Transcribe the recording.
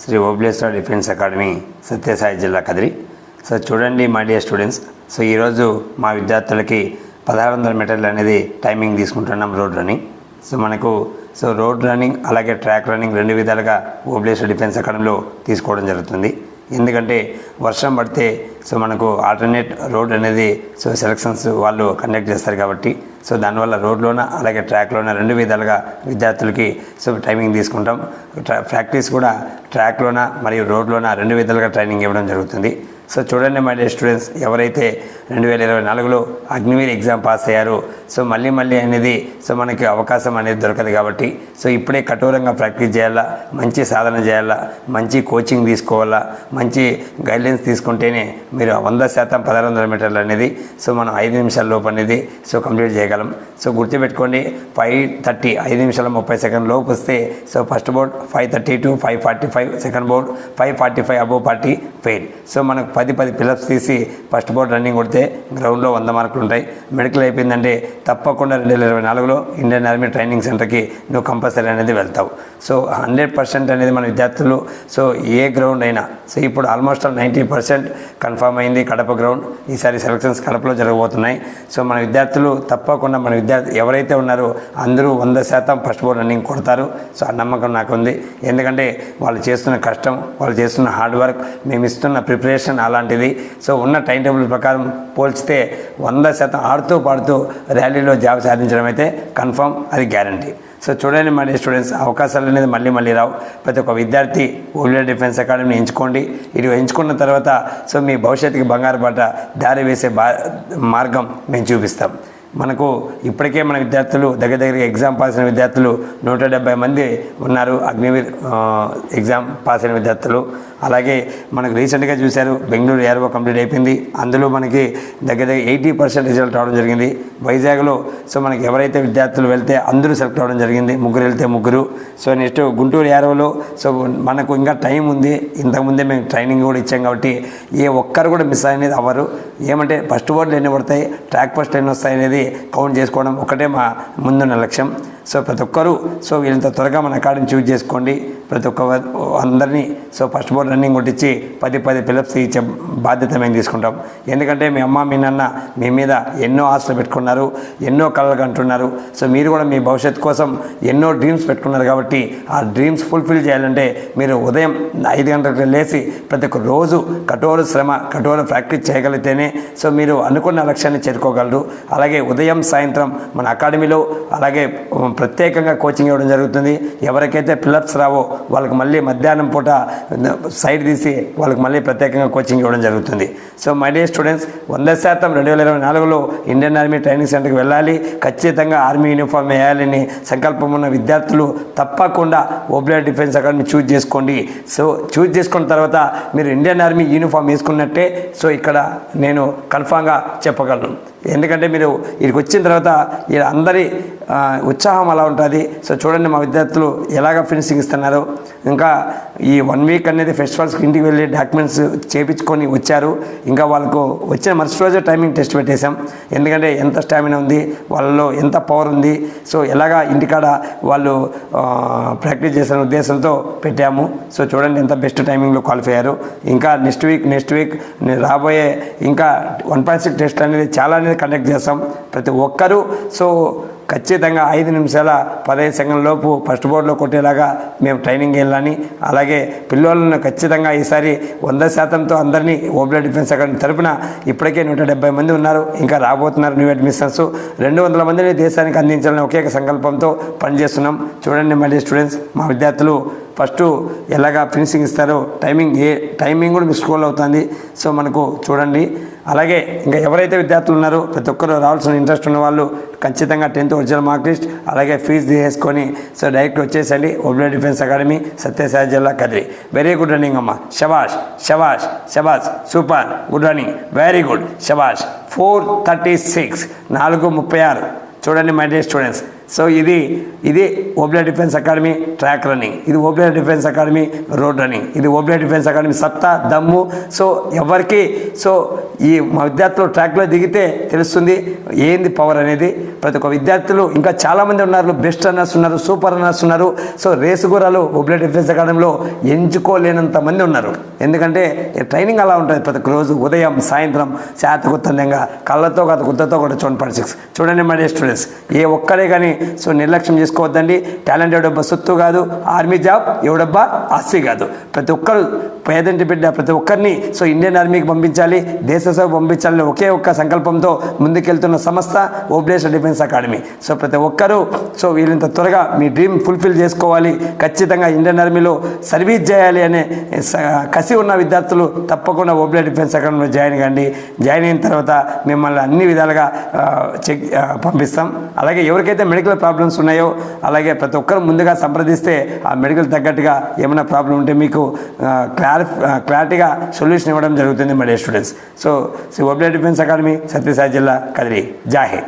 Shri Obleshwara defence academy Sathya Sai Kadiri. So చూడండి my dear students so ఈరోజు మా విద్యార్థులకి పదహారు వందల మీటర్లు అనేది టైమింగ్ తీసుకుంటున్నాం రోడ్ రన్నింగ్ సో మనకు సో రోడ్ రన్నింగ్ అలాగే ట్రాక్ రన్నింగ్ రెండు విధాలుగా ఓబ్లేశ్వర డిఫెన్స్ అకాడమీలో తీసుకోవడం జరుగుతుంది. ఎందుకంటే వర్షం పడితే సో మనకు ఆల్టర్నేట్ రోడ్ అనేది సో సెలక్షన్స్ వాళ్ళు కండక్ట్ చేస్తారు కాబట్టి సో దానివల్ల రోడ్లోన అలాగే ట్రాక్లోన రెండు విధాలుగా విద్యార్థులకి సో టైమింగ్ తీసుకుంటాం. ట్రా- ప్రాక్టీస్ కూడా ట్రాక్లోన మరియు రోడ్లోన రెండు విధాలుగా ట్రైనింగ్ ఇవ్వడం జరుగుతుంది. సో చూడండి మై డియర్ స్టూడెంట్స్ ఎవరైతే రెండు వేల ఇరవై నాలుగులో అగ్నివీర్ ఎగ్జామ్ పాస్ అయ్యారు. సో మళ్ళీ మళ్ళీ అనేది సో మనకి అవకాశం అనేది దొరకదు కాబట్టి సో ఇప్పుడే కఠోరంగా ప్రాక్టీస్ చేయాలా మంచి సాధన చేయాలా మంచి కోచింగ్ తీసుకోవాలా మంచి గైడ్లైన్స్ తీసుకుంటేనే మీరు వంద శాతం పదహారు వందల మీటర్లు అనేది సో మనం ఐదు నిమిషాల లోపు అనేది సో కంప్లీట్ చేయగలం. సో గుర్తుపెట్టుకోండి ఫైవ్ థర్టీ ఐదు నిమిషాల ముప్పై సెకండ్ లోపు వస్తే so first board five thirty to five forty five second board five forty five above forty fail. So మనకు పది పది పిల్లప్స్ తీసి ఫస్ట్ బోర్డ్ రన్నింగ్ కొడితే గ్రౌండ్లో వంద మార్కులు ఉంటాయి. మెడికల్ అయిపోయిందంటే తప్పకుండా రెండు వేల ఇరవై నాలుగులో ఇండియన్ ఆర్మీ ట్రైనింగ్ సెంటర్కి నువ్వు కంపల్సరీ అనేది వెళ్తావు. సో హండ్రెడ్ పర్సెంట్ అనేది మన విద్యార్థులు సో ఏ గ్రౌండ్ అయినా సో ఇప్పుడు almost all ninety percent confirm అయింది కడప గ్రౌండ్. ఈసారి సెలక్షన్స్ కడపలో జరగబోతున్నాయి. సో మన విద్యార్థులు తప్పకుండా మన విద్యార్థి ఎవరైతే ఉన్నారో అందరూ వంద శాతం ఫస్ట్ బోర్డ్ రన్నింగ్ కొడతారు. సో ఆ నమ్మకం నాకు ఉంది ఎందుకంటే వాళ్ళు చేస్తున్న కష్టం వాళ్ళు చేస్తున్న హార్డ్ వర్క్ మేము ఇస్తున్న ప్రిపరేషన్ అలాంటిది. సో ఉన్న టైం టేబుల్ ప్రకారం పోల్చితే వంద శాతం ఆడుతూ పాడుతూ ర్యాలీలో జాబ్ సాధించడం అయితే కన్ఫర్మ్ అది గ్యారంటీ. సో చూడండి మళ్ళీ స్టూడెంట్స్ అవకాశాలు అనేది మళ్ళీ మళ్ళీ రావు. ప్రతి ఒక్క విద్యార్థి ఓల్డర్ డిఫెన్స్ అకాడమీని ఎంచుకోండి. ఇది ఎంచుకున్న తర్వాత సో మీ భవిష్యత్తుకి బంగారు బాట దారి వేసే బా మార్గం మేము చూపిస్తాం. మనకు ఇప్పటికే మన విద్యార్థులు దగ్గర దగ్గర ఎగ్జామ్ పాస్ అయిన విద్యార్థులు నూట డెబ్బై మంది ఉన్నారు. అగ్నివీర్ ఎగ్జామ్ పాస్ అయిన విద్యార్థులు. అలాగే మనకు రీసెంట్గా చూశారు బెంగళూరు ఏర్వో కంప్లీట్ అయిపోయింది. అందులో మనకి దగ్గర దగ్గర ఎయిటీ పర్సెంట్ రిజల్ట్ రావడం జరిగింది. వైజాగ్లో సో మనకి ఎవరైతే విద్యార్థులు వెళ్తే అందరూ సెలెక్ట్ అవ్వడం జరిగింది. ముగ్గురు వెళ్తే ముగ్గురు. సో నెక్స్ట్ గుంటూరు ఏర్వలో సో మనకు ఇంకా టైం ఉంది. ఇంతకుముందే మేము ట్రైనింగ్ కూడా ఇచ్చాం కాబట్టి ఏ ఒక్కరు కూడా మిస్ అనేది అవ్వరు. ఏమంటే ఫస్ట్ బోర్డులు ఎన్ని పడతాయి ట్రాక్ ఫస్ట్ ఎన్ని వస్తాయి అనేది కౌంట్ చేసుకోవడం ఒకటే మా ముందున్న లక్ష్యం. సో ప్రతి ఒక్కరూ సో వీళ్ళంత త్వరగా మన అకాడమీ చూజ్ చేసుకోండి. ప్రతి ఒక్క అందరినీ సో ఫస్ట్ బోర్డ్ రన్నింగ్ కొట్టించి పది పది పిలప్స్ ఇచ్చే బాధ్యత మేము తీసుకుంటాం. ఎందుకంటే మీ అమ్మ మీ నాన్న మీ మీద ఎన్నో ఆశలు పెట్టుకున్నారు ఎన్నో కళలు కంటున్నారు సో మీరు కూడా మీ భవిష్యత్తు కోసం ఎన్నో డ్రీమ్స్ పెట్టుకున్నారు కాబట్టి ఆ డ్రీమ్స్ ఫుల్ఫిల్ చేయాలంటే మీరు ఉదయం ఐదు గంటలకు లేచి ప్రతి ఒక్క రోజు కఠోర శ్రమ కఠోర ప్రాక్టీస్ చేయగలిగితేనే సో మీరు అనుకున్న లక్ష్యాన్ని చేరుకోగలరు. అలాగే ఉదయం సాయంత్రం మన అకాడమీలో అలాగే ప్రత్యేకంగా కోచింగ్ ఇవ్వడం జరుగుతుంది. ఎవరికైతే పిల్లర్స్ రావో వాళ్ళకి మళ్ళీ మధ్యాహ్నం పూట సైడ్ తీసి వాళ్ళకి మళ్ళీ ప్రత్యేకంగా కోచింగ్ ఇవ్వడం జరుగుతుంది. సో మై డే స్టూడెంట్స్ వంద శాతం రెండు వేల ఇరవై నాలుగులో ఇండియన్ ఆర్మీ ట్రైనింగ్ సెంటర్కి వెళ్ళాలి. ఖచ్చితంగా ఆర్మీ యూనిఫామ్ వేయాలని సంకల్పం ఉన్న విద్యార్థులు తప్పకుండా ఓబ్లేర్ డిఫెన్స్ అకాడమీ చూజ్ చేసుకోండి. సో చూజ్ చేసుకున్న తర్వాత మీరు ఇండియన్ ఆర్మీ యూనిఫామ్ వేసుకున్నట్టే సో ఇక్కడ నేను కన్ఫామ్గా చెప్పగలను. ఎందుకంటే మీరు ఇక్కడికి వచ్చిన తర్వాత అందరి ఉత్సాహం అలా ఉంటుంది. సో చూడండి మా విద్యార్థులు ఎలాగ ఫినిషింగ్ ఇస్తున్నారు. ఇంకా ఈ వన్ వీక్ అనేది ఫెస్టివల్స్కి ఇంటికి వెళ్ళి డాక్యుమెంట్స్ చేపించుకొని వచ్చారు. ఇంకా వాళ్ళకు వచ్చిన మరుసటి రోజే టైమింగ్ టెస్ట్ పెట్టేశాం. ఎందుకంటే ఎంత స్టామినా ఉంది వాళ్ళలో ఎంత పవర్ ఉంది. సో ఎలాగా ఇంటికాడ వాళ్ళు ప్రాక్టీస్ చేసిన ఉద్దేశంతో పెట్టాము. సో చూడండి ఎంత బెస్ట్ టైమింగ్లో క్వాలిఫై అయ్యారు. ఇంకా నెక్స్ట్ వీక్ నెక్స్ట్ వీక్ రాబోయే ఇంకా వన్ పాయింట్ సిక్స్ టెస్ట్ అనేది చాలా అనేది కండక్ట్ చేస్తాం ప్రతి ఒక్కరూ. సో ఖచ్చితంగా ఐదు నిమిషాల పదహైదు సెకండ్లలోపు ఫస్ట్ బోర్డులో కొట్టేలాగా మేము ట్రైనింగ్ వెళ్ళాలని అలాగే పిల్లలను ఖచ్చితంగా ఈసారి వంద శాతంతో అందరినీ ఓబ్లెట్ డిఫెన్స్ అకాడమీ తరపున ఇప్పటికే నూట డెబ్బై మంది ఉన్నారు. ఇంకా రాబోతున్నారు న్యూ అడ్మిషన్స్ రెండు వందల మందిని దేశానికి అందించాలని ఒకే సంకల్పంతో పనిచేస్తున్నాం. చూడండి మళ్ళీ స్టూడెంట్స్ మా విద్యార్థులు ఫస్ట్ ఎలాగా ఫినిషింగ్ ఇస్తారో టైమింగ్ ఏ టైమింగ్ కూడా మిస్ అవుతుంది. సో మనకు చూడండి. అలాగే ఇంకా ఎవరైతే విద్యార్థులు ఉన్నారో ప్రతి ఒక్కరు రావాల్సిన ఇంట్రెస్ట్ ఉన్న వాళ్ళు ఖచ్చితంగా టెన్త్ ఒరిజినల్ మార్క్ లిస్ట్ అలాగే ఫీజు తీసుకొని సో డైరెక్ట్ వచ్చేసండి ఒబ్లే డిఫెన్స్ అకాడమీ సత్యసాయి జిల్లా కదిరి. వెరీ గుడ్ రన్నింగ్ అమ్మ. శబాష్ శబాష్ శబాష్ super good running very good శబాష్ ఫోర్ థర్టీ సిక్స్ నాలుగు ముప్పై ఆరు. చూడండి మై డియర్ స్టూడెంట్స్ సో ఇది ఇది Oble defence academy track running. ఇది Oble defence academy road running. ఇది ఓబ్లే డిఫెన్స్ అకాడమీ సత్తా దమ్ము. సో ఎవరికి సో ఈ మా విద్యార్థులు ట్రాక్లో దిగితే తెలుస్తుంది ఏంది పవర్ అనేది. ప్రతి ఒక్క విద్యార్థులు ఇంకా చాలామంది ఉన్నారు బెస్ట్ రన్నర్స్ ఉన్నారు సూపర్ రన్నర్స్ ఉన్నారు. సో రేసు గుర్రాలు ఓబ్లే డిఫెన్స్ అకాడమీలో ఎంచుకోలేనంత మంది ఉన్నారు. ఎందుకంటే ట్రైనింగ్ అలా ఉంటుంది ప్రతి ఒక్క రోజు ఉదయం సాయంత్రం శాతగుత్తంగా కళ్ళతో కాదు గుద్దతో కూడా చూడండి పడి సిక్స్. చూడండి మై స్టూడెంట్స్ ఏ ఒక్కడే కానీ సో నిర్లక్ష్యం చేసుకోవద్దండి. టాలెంట్ ఎవడబ్బా? సొత్తు కాదు. ఆర్మీ జాబ్ ఎవడబ్బా? ఆస్తి కాదు. ప్రతి ఒక్కరు పేదంటి బిడ్డ ప్రతి ఒక్కరిని సో ఇండియన్ ఆర్మీకి పంపించాలి. దేశ సేవ పంపించాలని ఒకే ఒక్క సంకల్పంతో ముందుకెళ్తున్న సంస్థ ఓబ్లేషన్ డిఫెన్స్ అకాడమీ. సో ప్రతి ఒక్కరూ సో వీళ్ళంత త్వరగా మీ డ్రీమ్ ఫుల్ఫిల్ చేసుకోవాలి. ఖచ్చితంగా ఇండియన్ ఆర్మీలో సర్వీస్ చేయాలి అనే స- కసి ఉన్న విద్యార్థులు తప్పకుండా ఓబ్లే డిఫెన్స్ అకాడమీలో జాయిన్ కండి. జాయిన్ అయిన తర్వాత మిమ్మల్ని అన్ని విధాలుగా చెక్ పంపిస్తాం. అలాగే ఎవరికైతే మెడికల్ ప్రాబ్లమ్స్ ఉన్నాయో అలాగే ప్రతి ఒక్కరు ముందుగా సంప్రదిస్తే ఆ మెడికల్ తగ్గట్టుగా ఏమైనా ప్రాబ్లం ఉంటే మీకు క్లారి క్లారిటీగా సొల్యూషన్ ఇవ్వడం జరుగుతుంది మరి students. So Shri Oble defence academy Sathya Sai Kadiri. జాహే